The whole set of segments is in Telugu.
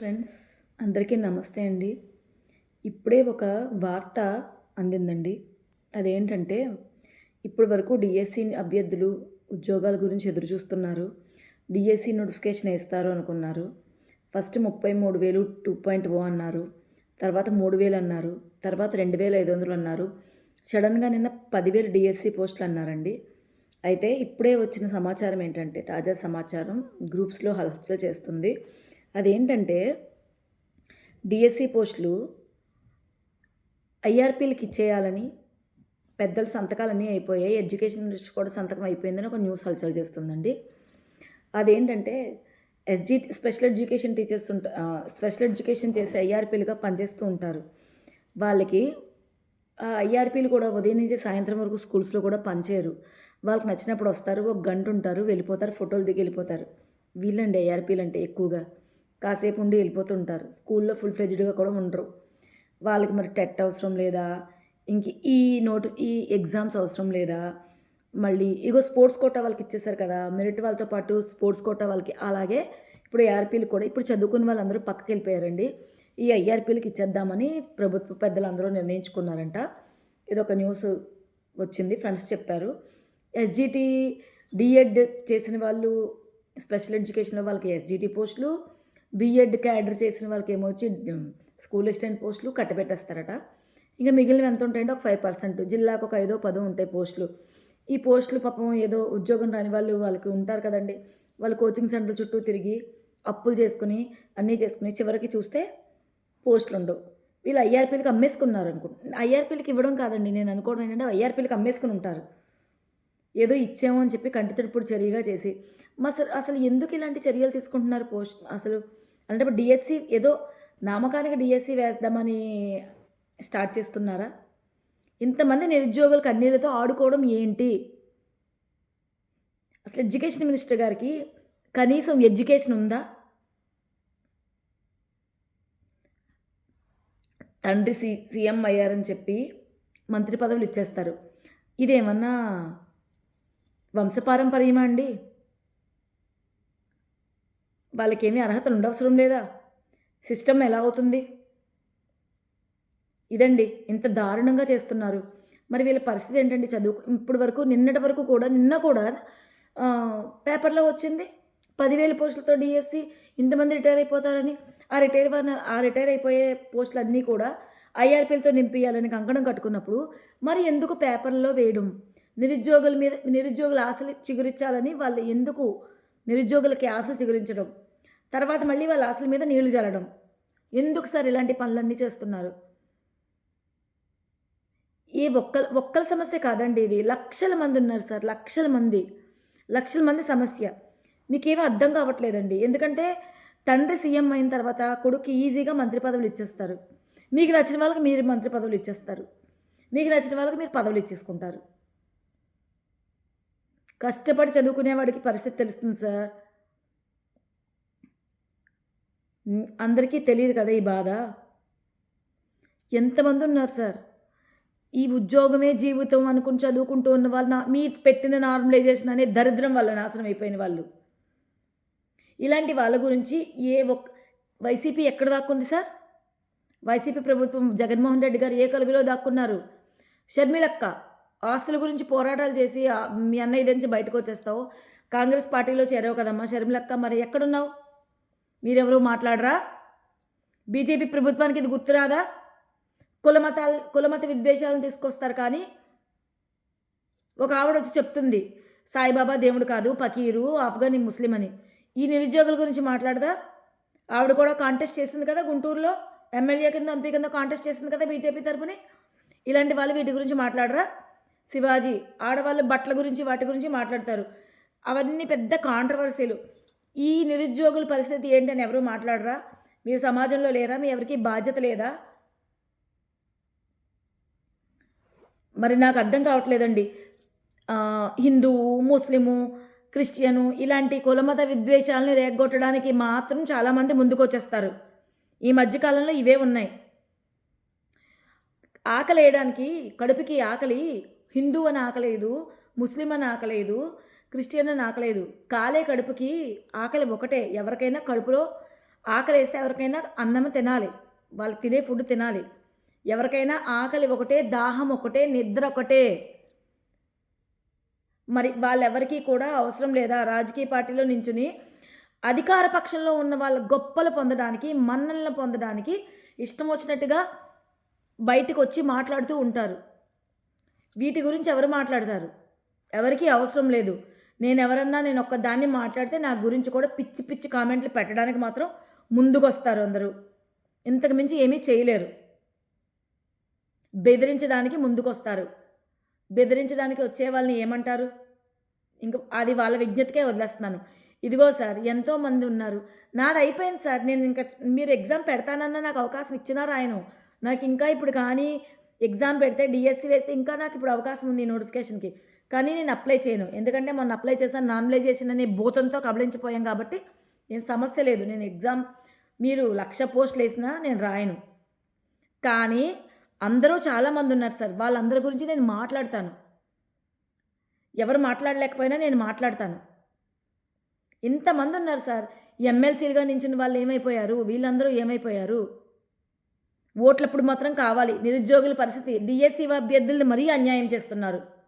ఫ్రెండ్స్ అందరికీ నమస్తే అండి. ఇప్పుడే ఒక వార్త అందిందండి. అదేంటంటే ఇప్పటి వరకు డిఎస్సి అభ్యర్థులు ఉద్యోగాల గురించి ఎదురు చూస్తున్నారు డిఎస్సి నోటిఫికేషన్ వేస్తారు అనుకున్నారు. ఫస్ట్ ముప్పై మూడు వేలు టూ పాయింట్ ఓ అన్నారు. తర్వాత మూడు వేలు అన్నారు. తర్వాత రెండు వేల ఐదు వందలు అన్నారు. సడన్గా నిన్న పదివేలు డిఎస్సి పోస్టులు అన్నారండి. అయితే ఇప్పుడే వచ్చిన సమాచారం ఏంటంటే తాజా సమాచారం గ్రూప్స్లో హల్చల్ చేస్తుంది. అదేంటంటే డిఎస్సి పోస్టులు ఐఆర్పీలకు ఇచ్చేయాలని పెద్దల సంతకాలన్నీ అయిపోయాయి. ఎడ్యుకేషన్ మినిస్టర్ కూడా సంతకం అయిపోయిందని ఒక న్యూస్ హల్చల్ చేస్తుందండి. అదేంటంటే ఎస్జీ స్పెషల్ ఎడ్యుకేషన్ టీచర్స్ ఉంటా స్పెషల్ ఎడ్యుకేషన్ చేసే ఐఆర్పీలుగా పనిచేస్తూ ఉంటారు. వాళ్ళకి ఆ ఐఆర్పీలు కూడా ఉదయం నుంచి సాయంత్రం వరకు స్కూల్స్లో కూడా పనిచేయరు. వాళ్ళకి నచ్చినప్పుడు వస్తారు ఒక గంట ఉంటారు వెళ్ళిపోతారు ఫోటోలు దిగి వెళ్ళిపోతారు. వీళ్ళండి ఐఆర్పీలు అంటే ఎక్కువగా. కాసేపు ఉండి వెళ్ళిపోతుంటారు. స్కూల్లో ఫుల్ ఫ్లెజ్డ్గా కూడా ఉండరు. వాళ్ళకి మరి టెట్ అవసరం లేదా? ఇంక ఈ నోటు ఈ ఎగ్జామ్స్ అవసరం లేదా? మళ్ళీ ఇగో స్పోర్ట్స్ కోటా వాళ్ళకి ఇచ్చేసారు కదా మెరిట్ వాళ్ళతో పాటు స్పోర్ట్స్ కోటా వాళ్ళకి అలాగే ఇప్పుడు ఏఆర్పీలు కూడా ఇప్పుడు చదువుకున్న వాళ్ళందరూ పక్కకి వెళ్ళిపోయారండి ఈ ఐఆర్పీలకు ఇచ్చేద్దామని ప్రభుత్వ పెద్దలు అందరూ నిర్ణయించుకున్నారంట. ఇది ఒక న్యూస్ వచ్చింది ఫ్రెండ్స్ చెప్పారు. ఎస్జిటి డిఎడ్ చేసిన వాళ్ళు స్పెషల్ ఎడ్యుకేషన్లో వాళ్ళకి ఎస్జిటి పోస్టులు బీఎడ్ క్యాడర్ చేసిన వాళ్ళకి ఏమొచ్చి స్కూల్ అసిస్టెంట్ పోస్టులు కట్టబెట్టేస్తారట ఇంకా మిగిలిన ఎంత ఉంటాయంటే ఒక ఫైవ్ పర్సెంట్ జిల్లాకు ఒక ఐదో పదో ఉంటాయి పోస్టులు ఈ పోస్టులు పాపం ఏదో ఉద్యోగం రాని వాళ్ళు వాళ్ళకి ఉంటారు కదండి. వాళ్ళు కోచింగ్ సెంటర్ చుట్టూ తిరిగి అప్పులు చేసుకుని అన్నీ చేసుకుని చివరికి చూస్తే పోస్టులు ఉండవు. వీళ్ళు ఐఆర్పీలకు అమ్మేసుకున్నారు అనుకుంటా ఐఆర్పీలకు ఇవ్వడం కాదండి. నేను అనుకోవడం ఏంటంటే ఐఆర్పీలకు అమ్మేసుకుని ఉంటారు. ఏదో ఇచ్చాము అని చెప్పి కంటితడుపుడు చర్యగా చేసి అసలు అసలు ఎందుకు ఇలాంటి చర్యలు తీసుకుంటున్నారు పోస్ట్ అసలు అంటే డిఎస్సి ఏదో నామకానికి డిఎస్సి వేద్దామని స్టార్ట్ చేస్తున్నారా? ఇంతమంది నిరుద్యోగులు కన్నీళ్ళతో ఆడుకోవడం ఏంటి? అసలు ఎడ్యుకేషన్ మినిస్టర్ గారికి కనీసం ఎడ్యుకేషన్ ఉందా? తండ్రి సి సీఎం అయ్యారని చెప్పి మంత్రి పదవులు ఇచ్చేస్తారు. ఇదేమన్నా వంశపారంపర్యమా అండి? వాళ్ళకేమీ అర్హతలు ఉండవసరం లేదా? సిస్టమ్ ఎలా అవుతుంది? ఇదండి ఇంత దారుణంగా చేస్తున్నారు. మరి వీళ్ళ పరిస్థితి ఏంటండి చదువు? ఇప్పటి వరకు నిన్నటి వరకు కూడా నిన్న కూడా పేపర్లో వచ్చింది పదివేల పోస్టులతో డిఎస్సి ఇంతమంది రిటైర్ అయిపోతారని. ఆ రిటైర్ ఆ రిటైర్ అయిపోయే పోస్టులు అన్నీ కూడా ఐఆర్పీలతో నింపియాలని కంకణం కట్టుకున్నప్పుడు మరి ఎందుకు పేపర్లో వేయడం? నిరుద్యోగుల మీద నిరుద్యోగుల ఆశలు చిగురించాలని వాళ్ళు ఎందుకు నిరుద్యోగులకి ఆశలు చిగురించడం? తర్వాత మళ్ళీ వాళ్ళ ఆశల మీద నీళ్ళు చల్లడం ఎందుకు సార్ ఇలాంటి పనులన్నీ చేస్తున్నారు? ఈ ఒక్క ఒక్కల సమస్య కాదండి ఇది. లక్షల మంది ఉన్నారు సార్ లక్షల మంది. లక్షల మంది సమస్య. మీకేమీ అర్థం కావట్లేదండి. ఎందుకంటే తండ్రి సీఎం అయిన తర్వాత కొడుకు ఈజీగా మంత్రి పదవులు ఇచ్చేస్తారు. మీకు నచ్చిన వాళ్ళకి మీరు మంత్రి పదవులు ఇచ్చేస్తారు. మీకు నచ్చిన వాళ్ళకి మీరు పదవులు ఇచ్చేసుకుంటారు. కష్టపడి చదువుకునేవాడికి పరిస్థితి తెలుస్తుంది సార్. అందరికీ తెలియదు కదా ఈ బాధ? ఎంతమంది ఉన్నారు సార్? ఈ ఉద్యోగమే జీవితం అనుకుని చదువుకుంటూ ఉన్న వాళ్ళు మీ పెట్టిన నార్మలైజేషన్ అనే దరిద్రం వల్ల నాశనం అయిపోయిన వాళ్ళు. ఇలాంటి వాళ్ళ గురించి ఏ ఒక్క వైసీపీ ఎక్కడ దాక్కుంది సార్? వైసీపీ ప్రభుత్వం జగన్మోహన్ రెడ్డి గారు ఏ కలుగులో దాక్కున్నారు? షర్మిలక్క ఆస్తుల గురించి పోరాటాలు చేసి మీ అన్నయ్య నుంచి బయటకు వచ్చేస్తావు. కాంగ్రెస్ పార్టీలో చేరావు కదమ్మా. షర్మిలక్క మరి ఎక్కడున్నావు? మీరెవరూ మాట్లాడరా? బీజేపీ ప్రభుత్వానికి ఇది గుర్తురాదా? కులమతాలు కులమత విద్వేషాలను తీసుకొస్తారు కానీ ఒక ఆవిడ వచ్చి చెప్తుంది సాయిబాబా దేవుడు కాదు పకీరు ఆఫ్ఘనీ ముస్లిం అని. ఈ నిరుద్యోగుల గురించి మాట్లాడదా? ఆవిడ కూడా కాంటెస్ట్ చేసింది కదా గుంటూరులో? ఎమ్మెల్యే కింద ఎంపీ కింద కాంటెస్ట్ చేసింది కదా బీజేపీ తరపుని? ఇలాంటి వాళ్ళు వీటి గురించి మాట్లాడరా? శివాజీ ఆడవాళ్ళు బట్టల గురించి వాటి గురించి మాట్లాడతారు. అవన్నీ పెద్ద కాంట్రవర్సీలు ఈ నిరుద్యోగుల పరిస్థితి ఏంటి అని ఎవరు మాట్లాడరా? మీరు సమాజంలో లేరా? మీ ఎవరికి బాధ్యత లేదా? మరి నాకు అర్థం కావట్లేదండి. హిందువు ముస్లిము క్రిస్టియను ఇలాంటి కులమత విద్వేషాలని రేగొట్టడానికి మాత్రం చాలామంది ముందుకు వచ్చేస్తారు ఈ మధ్యకాలంలో ఇవే ఉన్నాయి. ఆకలి వేయడానికి కడుపుకి ఆకలి హిందూ అని ఆకలేదు ముస్లిం అని ఆకలేదు క్రిస్టియన్ ఆకలేదు. కాలే కడుపుకి ఆకలి ఒకటే. ఎవరికైనా కడుపులో ఆకలి వేస్తే ఎవరికైనా అన్నం తినాలి. వాళ్ళు తినే ఫుడ్ తినాలి. ఎవరికైనా ఆకలి ఒకటే దాహం ఒకటే నిద్ర ఒకటే. మరి వాళ్ళెవరికీ కూడా అవసరం లేదా? రాజకీయ పార్టీలో నించుని అధికార పక్షంలో ఉన్న వాళ్ళ గొప్పలు పొందడానికి మన్నలను పొందడానికి ఇష్టం వచ్చినట్టుగా బయటకు వచ్చి మాట్లాడుతూ ఉంటారు. వీటి గురించి ఎవరు మాట్లాడతారు? ఎవరికీ అవసరం లేదు. నేను ఎవరన్నా నేను ఒక్కదాన్ని మాట్లాడితే నా గురించి కూడా పిచ్చి పిచ్చి కామెంట్లు పెట్టడానికి మాత్రం ముందుకు వస్తారు అందరూ. ఇంతకు మించి ఏమీ చేయలేరు. బెదిరించడానికి ముందుకొస్తారు. బెదిరించడానికి వచ్చే వాళ్ళని ఏమంటారు? ఇంకా అది వాళ్ళ విజ్ఞతకే వదిలేస్తున్నాను. ఇదిగో సార్ ఎంతోమంది ఉన్నారు. నాది అయిపోయింది సార్. నేను ఇంకా మీరు ఎగ్జామ్ పెడతానన్న నాకు అవకాశం ఇచ్చినా రాయను. నాకు ఇంకా ఇప్పుడు కానీ ఎగ్జామ్ పెడితే డిఎస్సి వేస్తే ఇంకా నాకు ఇప్పుడు అవకాశం ఉంది ఈ నోటిఫికేషన్కి. కానీ నేను అప్లై చేయను. ఎందుకంటే మొన్న అప్లై చేశాను నామినలైజేషన్ అనే భూతంతో కబలించిపోయాం కాబట్టి నేను సమస్య లేదు. నేను ఎగ్జామ్ మీరు లక్ష పోస్టులు వేసినా నేను రాయను. కానీ అందరూ చాలామంది ఉన్నారు సార్. వాళ్ళందరి గురించి నేను మాట్లాడతాను. ఎవరు మాట్లాడలేకపోయినా నేను మాట్లాడతాను. ఇంతమంది ఉన్నారు సార్. ఎమ్మెల్సీలుగా నించిన వాళ్ళు ఏమైపోయారు? వీళ్ళందరూ ఏమైపోయారు? ఓట్లప్పుడు మాత్రం కావాలి. నిరుద్యోగుల పరిస్థితి. డిఎస్సీ అభ్యర్థుల్ని మరీ అన్యాయం చేస్తున్నారు.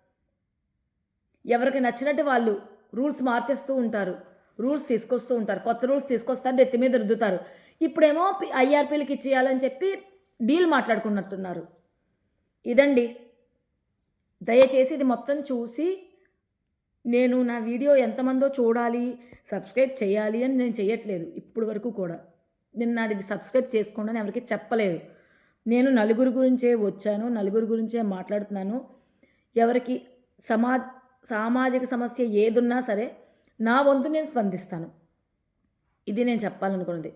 ఎవరికి నచ్చినట్టు వాళ్ళు రూల్స్ మార్చేస్తూ ఉంటారు. రూల్స్ తీసుకొస్తూ ఉంటారు. కొత్త రూల్స్ తీసుకొస్తారు. నెత్తి మీద రుద్దుతారు. ఇప్పుడేమో ఐఆర్పీలకు ఇచ్చేయాలని చెప్పి డీల్ మాట్లాడుకున్నట్టున్నారు. ఇదండి. దయచేసి ఇది మొత్తం చూసి నేను నా వీడియో ఎంతమందో చూడాలి సబ్స్క్రైబ్ చేయాలి అని నేను చేయట్లేదు ఇప్పుడు వరకు కూడా. నేను నాది సబ్స్క్రైబ్ చేసుకోండి అని ఎవరికి చెప్పలేదు. నేను నలుగురు గురించే వచ్చాను నలుగురు గురించే మాట్లాడుతున్నాను. ఎవరికి సమాజ్ సామాజిక సమస్య ఏదున్నా సరే నా వంతు నేను స్పందిస్తాను. ఇది నేను చెప్పాలనుకున్నది.